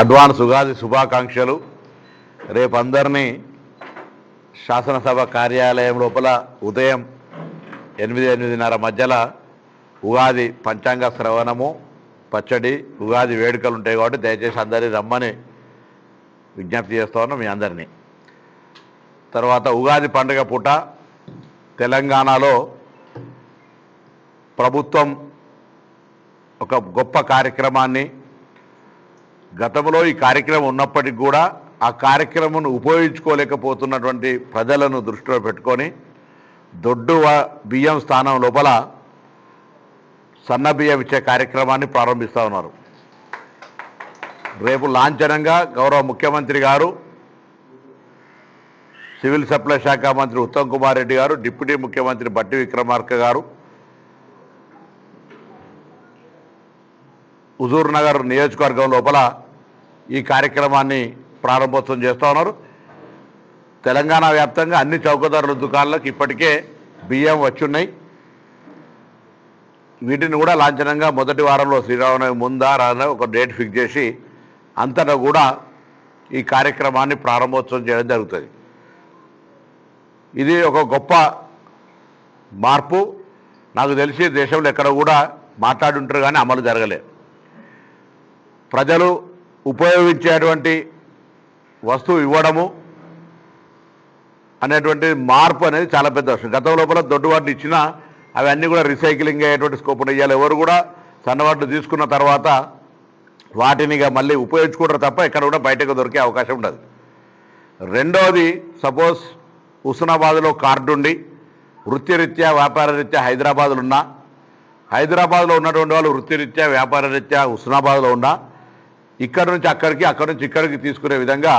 Advance Ugadi శుభాకాంక్షలు. రేపు అందరినీ శాసనసభ కార్యాలయం లోపల ఉదయం ఎనిమిది ఎనిమిదిన్నర మధ్యలో ఉగాది పంచాంగ శ్రవణము పచ్చడి ఉగాది వేడుకలు ఉంటాయి కాబట్టి దయచేసి అందరి రమ్మని విజ్ఞప్తి చేస్తా మీ అందరినీ. తర్వాత ఉగాది పండుగ పూట తెలంగాణలో ప్రభుత్వం ఒక గొప్ప కార్యక్రమాన్ని గతంలో ఈ కార్యక్రమం ఉన్నప్పటికీ కూడా ఆ కార్యక్రమం ఉపయోగించుకోలేకపోతున్నటువంటి ప్రజలను దృష్టిలో పెట్టుకొని దొడ్డు వ- బియ్యం స్థానం లోపల సన్న బియ్యం ఇచ్చే కార్యక్రమాన్ని ప్రారంభిస్తూ ఉన్నారు. రేపు లాంఛనంగా గౌరవ ముఖ్యమంత్రి గారు సివిల్ సప్లై శాఖ మంత్రి ఉత్తమ్ కుమార్ రెడ్డి గారు డిప్యూటీ ముఖ్యమంత్రి బట్టి విక్రమార్క గారు హుజూర్ నగర్ నియోజకవర్గం లోపల ఈ కార్యక్రమాన్ని ప్రారంభోత్సవం చేస్తూ ఉన్నారు. తెలంగాణ వ్యాప్తంగా అన్ని చౌకధరల దుకాణాలకు ఇప్పటికే బియ్యం వచ్చున్నాయి. వీటిని కూడా లాంఛనంగా మొదటి వారంలో శ్రీరామనవమి ముందా రానా ఒక డేట్ ఫిక్స్ చేసి అంతటా కూడా ఈ కార్యక్రమాన్ని ప్రారంభోత్సవం చేయడం జరుగుతుంది. ఇది ఒక గొప్ప మార్పు. నాకు తెలిసి దేశంలో ఎక్కడ కూడా మాట్లాడుంటారు కానీ అమలు జరగలేదు. ప్రజలు ఉపయోగించేటువంటి వస్తువు ఇవ్వడము అనేటువంటి మార్పు అనేది చాలా పెద్ద విషయం. గతం లోపల దొడ్డువాటిని ఇచ్చినా అవన్నీ కూడా రీసైక్లింగ్ అయ్యేటువంటి స్కోప్ ఉన్నాయి ఇవాళ ఎవరు కూడా సన్నవాట్లు తీసుకున్న తర్వాత వాటిని మళ్ళీ ఉపయోగించుకుంటారు తప్ప ఎక్కడ కూడా బయటకు దొరికే అవకాశం ఉండదు. రెండవది సపోజ్ హుస్నాబాద్లో కార్డు ఉండి వృత్తిరీత్యా వ్యాపార రీత్యా హైదరాబాద్లో ఉన్నా హైదరాబాద్లో ఉన్నటువంటి వాళ్ళు వృత్తిరీత్యా వ్యాపార రీత్యా హుస్నాబాద్లో ఉన్నా ఇక్కడ నుంచి అక్కడికి అక్కడి నుంచి ఇక్కడికి తీసుకునే విధంగా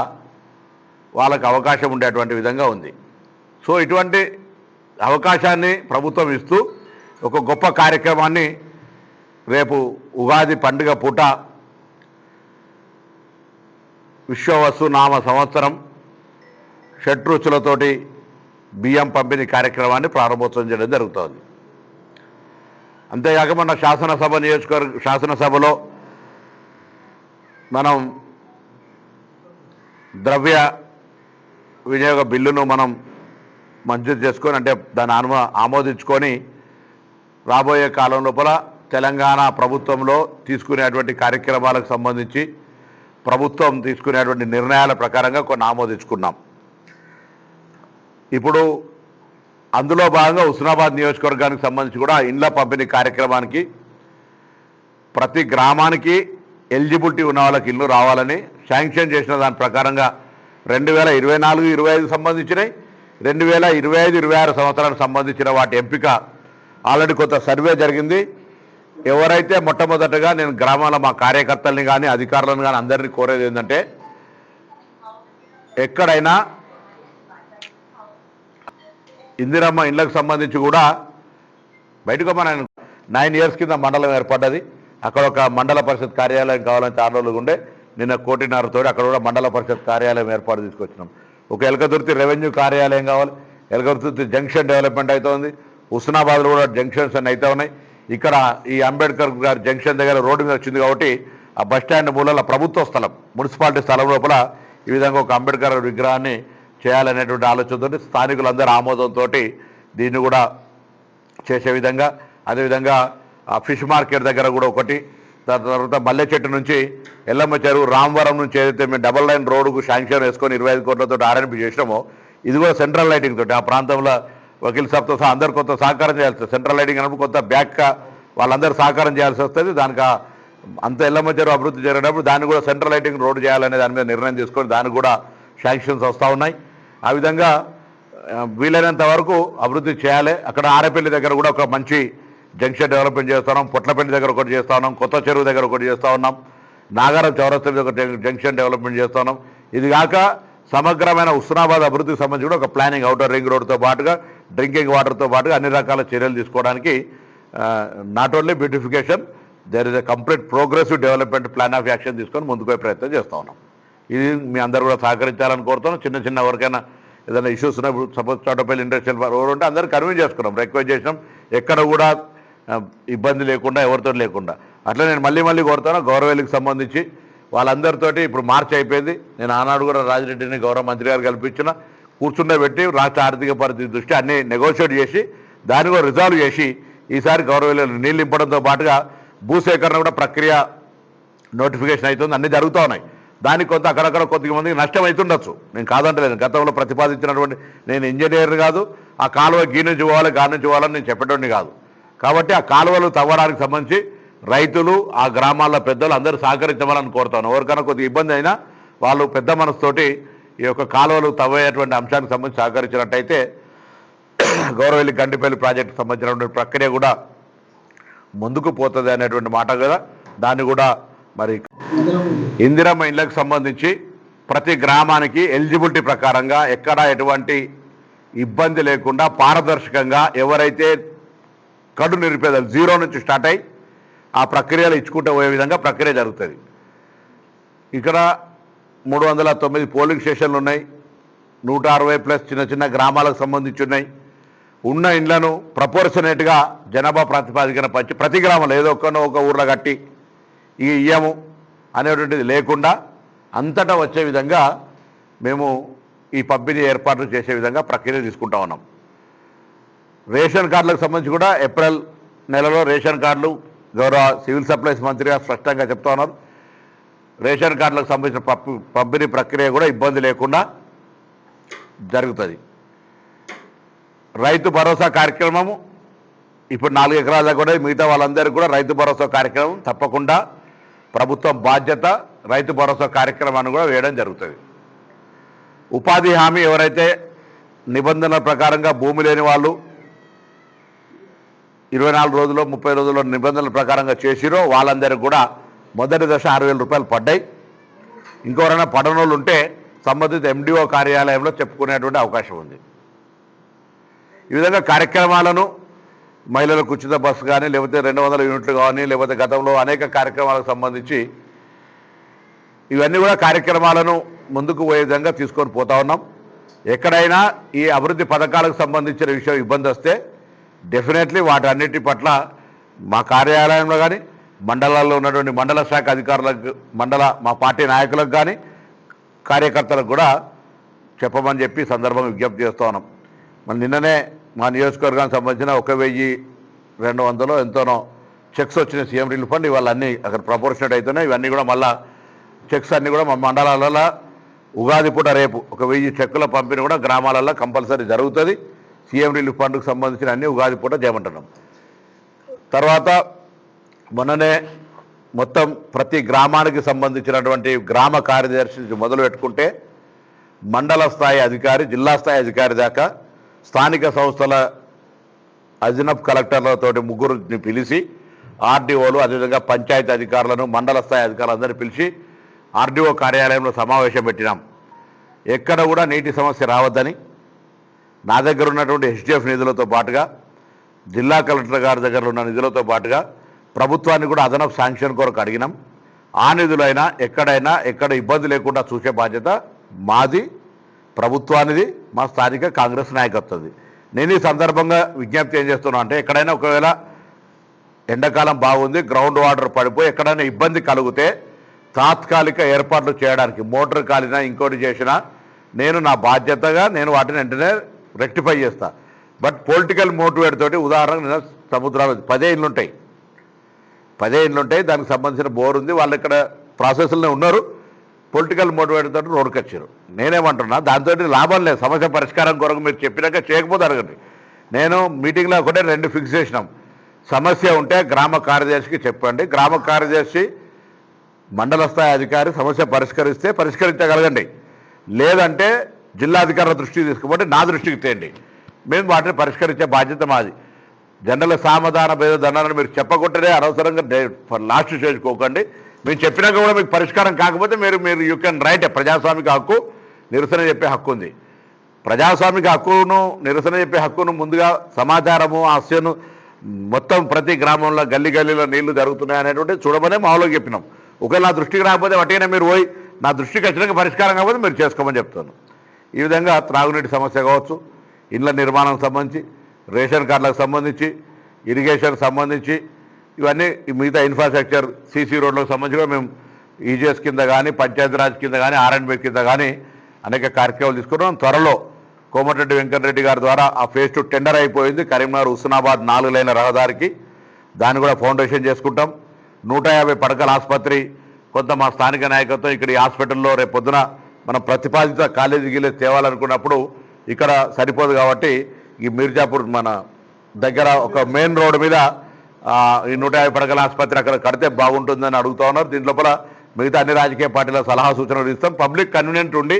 వాళ్ళకు అవకాశం ఉండేటువంటి విధంగా ఉంది. సో ఇటువంటి అవకాశాన్ని ప్రభుత్వం ఇస్తూ ఒక గొప్ప కార్యక్రమాన్ని రేపు ఉగాది పండుగ పూట విశ్వవస్తు నామ సంవత్సరం షట్రుచులతోటి బియ్యం పంపిణీ కార్యక్రమాన్ని ప్రారంభోత్సవం చేయడం జరుగుతోంది. అంతేకాక మన శాసనసభ నియోజకవర్గ శాసనసభలో మనం ద్రవ్య వినియోగ బిల్లును మనం మంజూరు చేసుకొని అంటే దాన్ని ఆమో ఆమోదించుకొని రాబోయే కాలం లోపల తెలంగాణ ప్రభుత్వంలో తీసుకునేటువంటి కార్యక్రమాలకు సంబంధించి ప్రభుత్వం తీసుకునేటువంటి నిర్ణయాల ప్రకారంగా కొన్ని ఆమోదించుకున్నాం. ఇప్పుడు అందులో భాగంగా హుస్నాబాద్ నియోజకవర్గానికి సంబంధించి కూడా ఇండ్ల పంపిణీ కార్యక్రమానికి ప్రతి గ్రామానికి ఎలిజిబిలిటీ ఉన్న వాళ్ళకి ఇల్లు రావాలని శాంక్షన్ చేసిన దాని ప్రకారంగా రెండు వేల ఇరవై నాలుగు ఇరవై ఐదు సంబంధించినవి రెండు వేల ఇరవై ఐదు ఇరవై ఆరు సంవత్సరాలకు సంబంధించిన వాటి ఎంపిక. ఆల్రెడీ కొంత సర్వే జరిగింది. ఎవరైతే మొట్టమొదటగా నేను గ్రామాల మా కార్యకర్తల్ని కానీ అధికారులను కానీ అందరినీ కోరేది ఏంటంటే ఎక్కడైనా ఇందిరమ్మ ఇండ్లకు సంబంధించి కూడా బయటకు మన నైన్ ఇయర్స్ కింద మండలం ఏర్పడ్డది. అక్కడ ఒక మండల పరిషత్ కార్యాలయం కావాలని చాలా రోజులు ఉండే. నిన్న కోటిన్నరతో అక్కడ కూడా మండల పరిషత్ కార్యాలయం ఏర్పాటు తీసుకొచ్చినాం. ఒక ఎలకదుర్తి రెవెన్యూ కార్యాలయం కావాలి. ఎలకదుర్తి జంక్షన్ డెవలప్మెంట్ అవుతుంది హుస్నాబాద్లో కూడా జంక్షన్స్ అన్ని అవుతా ఉన్నాయి. ఇక్కడ ఈ అంబేద్కర్ గారి జంక్షన్ దగ్గర రోడ్డు మీద వచ్చింది కాబట్టి ఆ బస్ స్టాండ్ మూలల ప్రభుత్వ స్థలం మున్సిపాలిటీ స్థలం లోపల ఈ విధంగా ఒక అంబేద్కర్ విగ్రహాన్ని చేయాలనేటువంటి ఆలోచనతో స్థానికులందరూ ఆమోదంతో దీన్ని కూడా చేసే విధంగా అదేవిధంగా ఆ ఫిష్ మార్కెట్ దగ్గర కూడా ఒకటి. దాని తర్వాత మల్లె చెట్టు నుంచి ఎల్లమ్మ చెరువు రామవరం నుంచి ఏదైతే మేము డబల్ లైన్ రోడ్డుకు శాంక్షన్ వేసుకొని ఇరవై ఐదు కోట్లతో ఆర్ఎన్పి చేసినామో ఇది కూడా సెంట్రల్ లైటింగ్ తోటి ఆ ప్రాంతంలో వకీల్ సాబ్తో సహా అందరు కొంత సహకారం చేయాల్సి వస్తుంది సెంట్రల్ లైటింగ్ అన్నప్పుడు కొంత బ్యాక్ వాళ్ళందరూ సహకారం చేయాల్సి వస్తుంది. దానికి ఆ అంత ఎల్లమ్మ చెరువు అభివృద్ధి జరిగినప్పుడు దాన్ని కూడా సెంట్రల్ లైటింగ్ రోడ్డు చేయాలనే దాని మీద నిర్ణయం తీసుకొని దానికి కూడా శాంక్షన్స్ వస్తూ ఉన్నాయి. ఆ విధంగా వీలైనంత వరకు అభివృద్ధి చేయాలి. అక్కడ ఆరపల్లి దగ్గర కూడా ఒక మంచి జంక్షన్ డెవలప్మెంట్ చేస్తున్నాం పొట్లపల్లి దగ్గర ఒకటి చేస్తా ఉన్నాం కొత్త చెరువు దగ్గర ఒకటి చేస్తా ఉన్నాం నాగారం చౌరస్త మీద ఒక జంక్షన్ డెవలప్మెంట్ చేస్తా ఉన్నాం ఇది కాక సమగ్రమైన ఉస్నాబాద్ అభివృద్ధికి సంబంధించి కూడా ఒక ప్లానింగ్ అవుటర్ రింగ్ రోడ్తో పాటుగా డ్రింకింగ్ వాటర్తో పాటుగా అన్ని రకాల చర్యలు తీసుకోవడానికి not only beautification there is a complete progressive development plan of action తీసుకొని ముందుకు ప్రయత్నం చేస్తా ఉన్నాం. ఇది మీ అందరూ కూడా సహకరించాలని కోరుతున్నాం. చిన్న చిన్న ఎవరికైనా ఏదైనా ఇష్యూస్ ఉన్నప్పుడు సపోజ్ చోటపల్లి ఇండస్ట్రియల్ పార్క్ ఉంటే అందరూ కన్విన్స్ చేసుకున్నాం రిక్వెస్ట్ చేసినాం. ఎక్కడ కూడా ఇబ్బంది లేకుండా ఎవరితో లేకుండా. అట్లా నేను మళ్ళీ మళ్ళీ కోరుతాను గౌరవేలకు సంబంధించి. వాళ్ళందరితోటి ఇప్పుడు మార్చి అయిపోయింది. నేను ఆనాడు కూడా రాజిరెడ్డిని గౌరవ మంత్రి గారు కల్పించిన. కూర్చుండబెట్టి రాష్ట్ర ఆర్థిక పరిస్థితి దృష్టి అన్ని నెగోషియేట్ చేసి దాన్ని కూడా రిజాల్వ్ చేసి ఈసారి గౌరవ నీళ్ళు నింపడంతో పాటుగా భూసేకరణ కూడా ప్రక్రియ నోటిఫికేషన్ అవుతుంది. అన్ని జరుగుతూ ఉన్నాయి. దానికి కొంత అక్కడక్కడ కొద్ది మందికి నష్టం అవుతుండొచ్చు. నేను కాదంటలేదు. గతంలో ప్రతిపాదించినటువంటి నేను ఇంజనీర్ కాదు ఆ కాలువ గీ నుంచి పోవాలి గా నుంచి పోవాలని నేను చెప్పేటోడిని కాదు. కాబట్టి ఆ కాలువలు తవ్వడానికి సంబంధించి రైతులు ఆ గ్రామాల పెద్దలు అందరూ సహకరించమని కోరుతాను. ఎవరికైనా కొద్దిగా ఇబ్బంది అయినా వాళ్ళు పెద్ద మనసుతోటి ఈ యొక్క కాలువలు తవ్వేటువంటి అంశానికి సంబంధించి సహకరించినట్టయితే గౌరవల్లి గండిపల్లి ప్రాజెక్టుకు సంబంధించినటువంటి ప్రక్రియ కూడా ముందుకు పోతుంది అనేటువంటి మాట కదా. దాన్ని కూడా మరి ఇందిరమ్మ ఇళ్ళకు సంబంధించి ప్రతి గ్రామానికి ఎలిజిబిలిటీ ప్రకారంగా ఎక్కడ ఎటువంటి ఇబ్బంది లేకుండా పారదర్శకంగా ఎవరైతే కడు నిరుపేదలు జీరో నుంచి స్టార్ట్ అయ్యి ఆ ప్రక్రియలు ఇచ్చుకుంటూ పోయే విధంగా ప్రక్రియ జరుగుతుంది. ఇక్కడ మూడు వందల తొమ్మిది పోలింగ్ స్టేషన్లు ఉన్నాయి. నూట అరవై ప్లస్ చిన్న చిన్న గ్రామాలకు సంబంధించి ఉన్నాయి. ఉన్న ఇండ్లను ప్రపోర్షనేట్గా జనాభా ప్రాతిపాదికన పచ్చి ప్రతి గ్రామంలో ఏదో ఒక్కనో ఒక ఊర్లో కట్టి ఈ ఇయ్యము అనేటువంటిది లేకుండా అంతటా వచ్చే విధంగా మేము ఈ పంపిణీ ఏర్పాట్లు చేసే విధంగా ప్రక్రియ తీసుకుంటా ఉన్నాం. రేషన్ కార్డులకు సంబంధించి కూడా ఏప్రిల్ నెలలో రేషన్ కార్డులు గౌరవ సివిల్ సప్లైస్ మంత్రి గారు స్పష్టంగా చెప్తా ఉన్నారు. రేషన్ కార్డులకు సంబంధించిన పంపిణీ ప్రక్రియ కూడా ఇబ్బంది లేకుండా జరుగుతుంది. రైతు భరోసా కార్యక్రమము ఇప్పుడు నాలుగు ఎకరాల కూడా మిగతా వాళ్ళందరికీ కూడా రైతు భరోసా కార్యక్రమం తప్పకుండా ప్రభుత్వం బాధ్యత రైతు భరోసా కార్యక్రమాన్ని కూడా వేయడం జరుగుతుంది. ఉపాధి హామీ ఎవరైతే నిబంధనల ప్రకారంగా భూమి లేని వాళ్ళు ఇరవై నాలుగు రోజుల్లో ముప్పై రోజుల్లో నిబంధనల ప్రకారంగా చేసిరో వాళ్ళందరికీ కూడా మొదటి దశ ఆరు వేల రూపాయలు పడ్డాయి. ఇంకెవరైనా పడనోళ్ళు ఉంటే సంబంధిత ఎండిఓ కార్యాలయంలో చెప్పుకునేటువంటి అవకాశం ఉంది. ఈ విధంగా కార్యక్రమాలను మహిళలకు ఉచిత బస్సు కానీ లేకపోతే రెండు వందల యూనిట్లు కానీ లేకపోతే గతంలో అనేక కార్యక్రమాలకు సంబంధించి ఇవన్నీ కూడా కార్యక్రమాలను ముందుకు పోయే విధంగా తీసుకొని పోతా ఉన్నాం. ఎక్కడైనా ఈ అభివృద్ధి పథకాలకు సంబంధించిన విషయం ఇబ్బంది వస్తే డెఫినెట్లీ వాటన్నిటి పట్ల మా కార్యాలయంలో కానీ మండలాల్లో ఉన్నటువంటి మండల శాఖ అధికారులకు మండల మా పార్టీ నాయకులకు కానీ కార్యకర్తలకు కూడా చెప్పమని చెప్పి సందర్భంగా విజ్ఞప్తి చేస్తూ ఉన్నాం. మన నిన్ననే మా నియోజకవర్గానికి సంబంధించిన ఒక వెయ్యి రెండు వందలు ఎంతోనో చెక్స్ వచ్చిన సీఎం రిలీఫ్ ఫండ్ ఇవాళ అన్నీ అక్కడ ప్రపోర్షనేట్ అవుతున్నాయి ఇవన్నీ కూడా మళ్ళా చెక్స్ అన్నీ కూడా మా మండలాలలో ఉగాది పూట రేపు ఒక వెయ్యి చెక్కుల పంపిణీ కూడా గ్రామాలలో కంపల్సరీ జరుగుతుంది. సీఎం రిలీఫ్ ఫండ్కు సంబంధించిన అన్ని ఉగాది పూట చేయమంటున్నాం. తర్వాత మొన్ననే మొత్తం ప్రతి గ్రామానికి సంబంధించినటువంటి గ్రామ కార్యదర్శి నుంచి మొదలు పెట్టుకుంటే మండల స్థాయి అధికారి జిల్లా స్థాయి అధికారి దాకా స్థానిక సంస్థల అజినప్ కలెక్టర్లతోటి ముగ్గురుని పిలిచి ఆర్డీఓలు అదేవిధంగా పంచాయతీ అధికారులను మండల స్థాయి అధికారులందరినీ పిలిచి ఆర్డీఓ కార్యాలయంలో సమావేశం పెట్టినాం. ఎక్కడ కూడా నీటి సమస్య రావద్దని నా దగ్గర ఉన్నటువంటి హెచ్డిఎఫ్ నిధులతో పాటుగా జిల్లా కలెక్టర్ గారి దగ్గర ఉన్న నిధులతో పాటుగా ప్రభుత్వాన్ని కూడా అదనపు శాంక్షన్ కొరకు అడిగినాం. ఆ నిధులైనా ఎక్కడైనా ఎక్కడ ఇబ్బంది లేకుండా చూసే బాధ్యత మాది ప్రభుత్వానిది మా స్థానిక కాంగ్రెస్ నాయకత్వది. నేను ఈ సందర్భంగా విజ్ఞప్తి ఏం చేస్తున్నా అంటే ఎక్కడైనా ఒకవేళ ఎండాకాలం బాగుంది గ్రౌండ్ వాటర్ పడిపోయి ఎక్కడైనా ఇబ్బంది కలిగితే తాత్కాలిక ఏర్పాట్లు చేయడానికి మోటార్ కాలినా ఇంకోటి చేసినా నేను నా బాధ్యతగా నేను వాటిని వెంటనే రెక్టిఫై చేస్తా. బట్ పొలిటికల్ మోటివేట్ తోటి ఉదాహరణకు నిన్న సముద్రాలు పదే ఇళ్ళు ఉంటాయి. పదే ఇళ్ళు ఉంటాయి దానికి సంబంధించిన బోర్ ఉంది వాళ్ళు ఇక్కడ ప్రాసెస్లోనే ఉన్నారు. పొలిటికల్ మోటివేట్ తోటి రోడ్డుకి వచ్చారు నేనేమంటున్నా దాంతో లాభం లేదు. సమస్య పరిష్కారం కొరకు మీరు చెప్పినాక చేయకపోతే అడగండి. నేను మీటింగ్లో ఒకటే రెండు ఫిక్స్ చేసినాం. సమస్య ఉంటే గ్రామ కార్యదర్శికి చెప్పండి. గ్రామ కార్యదర్శి మండల స్థాయి అధికారి సమస్య పరిష్కరిస్తే పరిష్కరించగలగండి. లేదంటే జిల్లాధికారుల దృష్టికి తీసుకుపోతే నా దృష్టికి తేండి. మేము వాటిని పరిష్కరించే బాధ్యత మాది. జనరల్ సామధాన భేద దండాలను మీరు చెప్పకుండానే అనవసరంగా లాస్ట్ చేసుకోకండి మేము చెప్పినాక కూడా మీకు పరిష్కారం కాకపోతే మీరు మీరు యూ కెన్ రైట్ ప్రజాస్వామిక హక్కు నిరసన చెప్పే హక్కు ఉంది ప్రజాస్వామిక హక్కును నిరసన చెప్పే హక్కును ముందుగా సమాచారము హాస్యను మొత్తం ప్రతి గ్రామంలో గల్లీ గల్లీలో నీళ్ళు జరుగుతున్నాయి అనేటువంటి చూడమనే మామూలుగా చెప్పినాం. ఒకవేళ నా దృష్టికి రాకపోతే వట్టిగానే మీరు పోయి నా దృష్టికి వచ్చినాక పరిష్కారం కాకపోతే మీరు చేసుకోమని చెప్తాను. ఈ విధంగా త్రాగునీటి సమస్య కావచ్చు ఇళ్ళ నిర్మాణం సంబంధించి రేషన్ కార్డులకు సంబంధించి ఇరిగేషన్ సంబంధించి ఇవన్నీ మిగతా ఇన్ఫ్రాస్ట్రక్చర్ సీసీ రోడ్లకు సంబంధించి కూడా మేము ఈజీఎస్ కింద కానీ పంచాయతీరాజ్ కింద కానీ ఆర్ఎండ్బి కింద కానీ అనేక కార్యక్రమాలు తీసుకున్నాం. త్వరలో కోమటిరెడ్డి వెంకటరెడ్డి గారి ద్వారా ఆ ఫేజ్ టూ టెండర్ అయిపోయింది. కరీంనగర్ హుస్నాబాద్ నాలుగు లైన్ల రహదారికి దాన్ని కూడా ఫౌండేషన్ చేసుకుంటాం. నూట యాభై పడకల ఆసుపత్రి కొంత మా స్థానిక నాయకత్వం ఇక్కడ ఈ హాస్పిటల్లో రేపు పొద్దున మనం ప్రతిపాదిత కాలేజీ తేవాలనుకున్నప్పుడు ఇక్కడ సరిపోదు కాబట్టి ఈ మిర్జాపూర్ మన దగ్గర ఒక మెయిన్ రోడ్డు మీద ఈ నూట యాభై పడకల ఆసుపత్రి అక్కడ కడితే బాగుంటుందని అడుగుతా ఉన్నారు. దీని లోపల మిగతా అన్ని రాజకీయ పార్టీల సలహా సూచనలు ఇస్తాం. పబ్లిక్ కన్వీనియంట్ ఉండి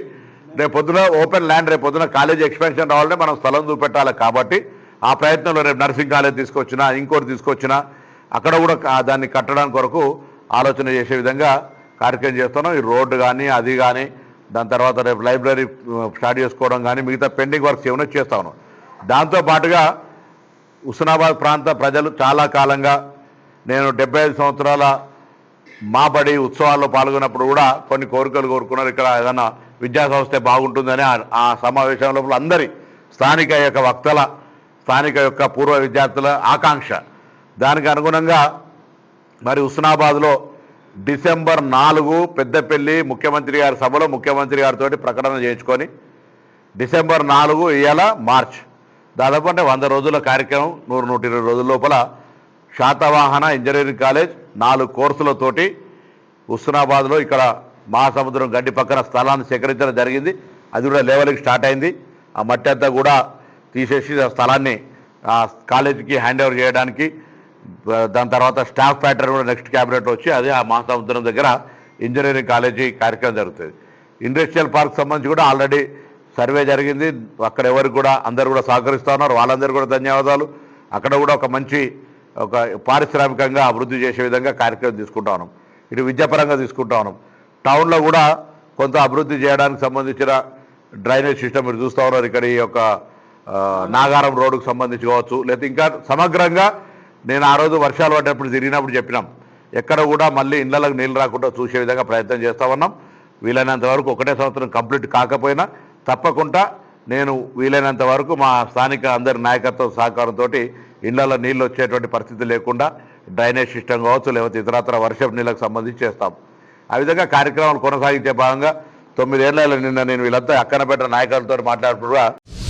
రేపు పొద్దున ఓపెన్ ల్యాండ్ రేపు పొద్దున కాలేజ్ ఎక్స్పెన్షన్ రావాలంటే మనం స్థలం చూపెట్టాలి కాబట్టి ఆ ప్రయత్నంలో రేపు నర్సింగ్ కాలేజ్ తీసుకొచ్చినా ఇంకోటి తీసుకొచ్చినా అక్కడ కూడా దాన్ని కట్టడానికి కొరకు ఆలోచన చేసే విధంగా కార్యక్రమం చేస్తున్నాం. ఈ రోడ్డు కానీ అది కానీ దాని తర్వాత రేపు లైబ్రరీ స్టార్ట్ చేసుకోవడం కానీ మిగతా పెండింగ్ వర్క్స్ ఏమైనా చేస్తా ఉన్నాం. దాంతో పాటుగా హుస్నాబాద్ ప్రాంత ప్రజలు చాలా కాలంగా నేను డెబ్బై ఐదు సంవత్సరాల మా బడి ఉత్సవాల్లో పాల్గొన్నప్పుడు కూడా కొన్ని కోరికలు కోరుకున్నారు. ఇక్కడ ఏదైనా విద్యా సంస్థ బాగుంటుందని ఆ- ఆ సమావేశం లోపల అందరి స్థానిక యొక్క వక్తల స్థానిక యొక్క పూర్వ విద్యార్థుల ఆకాంక్ష. దానికి అనుగుణంగా మరి హుస్నాబాద్లో డిసెంబర్ నాలుగు పెద్దపల్లి ముఖ్యమంత్రి గారి సభలో ముఖ్యమంత్రి గారితో ప్రకటన చేయించుకొని డిసెంబర్ నాలుగు ఇవాళ మార్చ్. దాదాపు అంటే వంద రోజుల కార్యక్రమం నూరు నూట ఇరవై రోజుల లోపల శాతవాహన ఇంజనీరింగ్ కాలేజ్ నాలుగు కోర్సులతోటి హుస్నాబాద్లో ఇక్కడ మహాసముద్రం గడ్డి పక్కన స్థలాన్ని సేకరించడం జరిగింది. అది కూడా లెవెల్కి స్టార్ట్ అయింది. ఆ మట్టి అంతా కూడా తీసేసి ఆ స్థలాన్ని ఆ కాలేజీకి హ్యాండ్ ఓవర్ చేయడానికి దాని తర్వాత స్టాఫ్ ప్యాటర్న్ కూడా నెక్స్ట్ క్యాబినెట్ వచ్చి అదే ఆ మహాసముద్రం దగ్గర ఇంజనీరింగ్ కాలేజీ కార్యక్రమం జరుగుతుంది. ఇండస్ట్రియల్ పార్క్ సంబంధించి కూడా ఆల్రెడీ సర్వే జరిగింది. అక్కడ ఎవరికి కూడా అందరు కూడా సహకరిస్తూ ఉన్నారు. వాళ్ళందరూ కూడా ధన్యవాదాలు. అక్కడ కూడా ఒక మంచి ఒక పారిశ్రామికంగా అభివృద్ధి చేసే విధంగా కార్యక్రమం తీసుకుంటా ఉన్నాం. ఇటు విద్యాపరంగా తీసుకుంటా ఉన్నాం. టౌన్లో కూడా కొంత అభివృద్ధి చేయడానికి సంబంధించిన డ్రైనేజ్ సిస్టమ్ మీరు చూస్తూ ఉన్నారు. ఇక్కడ ఈ యొక్క నాగారం రోడ్డుకు సంబంధించి కావచ్చు. లేకపోతే ఇంకా సమగ్రంగా నేను ఆ రోజు వర్షాలు పడ్డప్పుడు తిరిగినప్పుడు చెప్పినాం. ఎక్కడ కూడా మళ్ళీ ఇళ్ళకు నీళ్ళు రాకుండా చూసే విధంగా ప్రయత్నం చేస్తా ఉన్నాం. వీలైనంత వరకు ఒకటే సంవత్సరం కంప్లీట్ కాకపోయినా తప్పకుండా నేను వీలైనంత వరకు మా స్థానిక అందరి నాయకత్వ సహకారంతో ఇళ్ళలో నీళ్ళు వచ్చేటువంటి పరిస్థితి లేకుండా డ్రైనేజ్ సిస్టమ్ కావచ్చు లేకపోతే ఇతరత్ర వర్షపు నీళ్ళకు సంబంధించి చేస్తాం. ఆ విధంగా కార్యక్రమాలు కొనసాగించే భాగంగా తొమ్మిదేళ్ళ నిన్న నేను వీళ్ళంతా అక్కనపేట నాయకులతో మాట్లాడుతూ